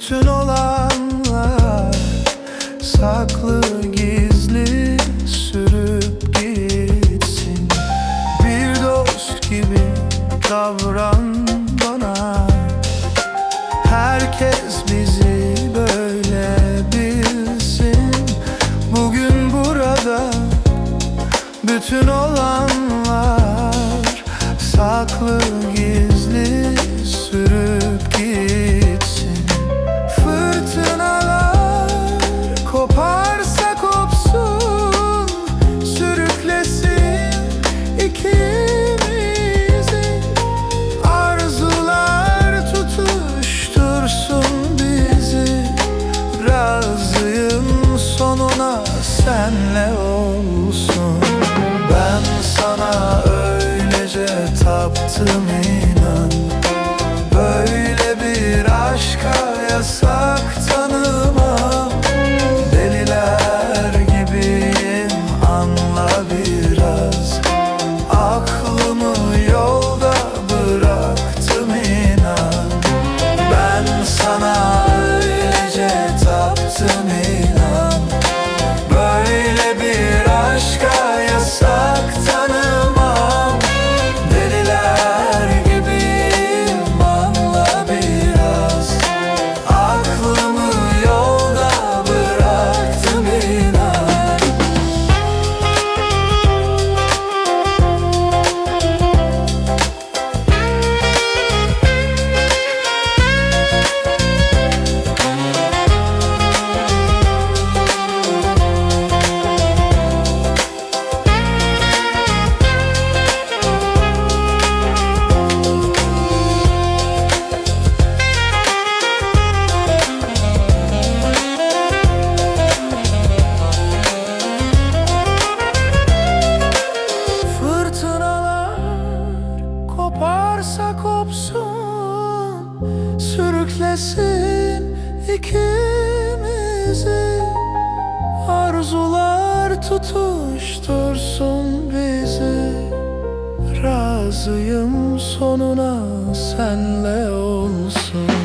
Bütün olanlar saklı gizli sürüp gitsin. Bir dost gibi davran bana. Herkes bizi böyle bilsin. Bugün burada bütün olanlar Saklı gizli sonuna senle olsun. Ben sana öylece taptım koparsa kopsun Sürüklesin ikimizi. Arzular tutuştursun bizi. Razıyım sonuna senle olsun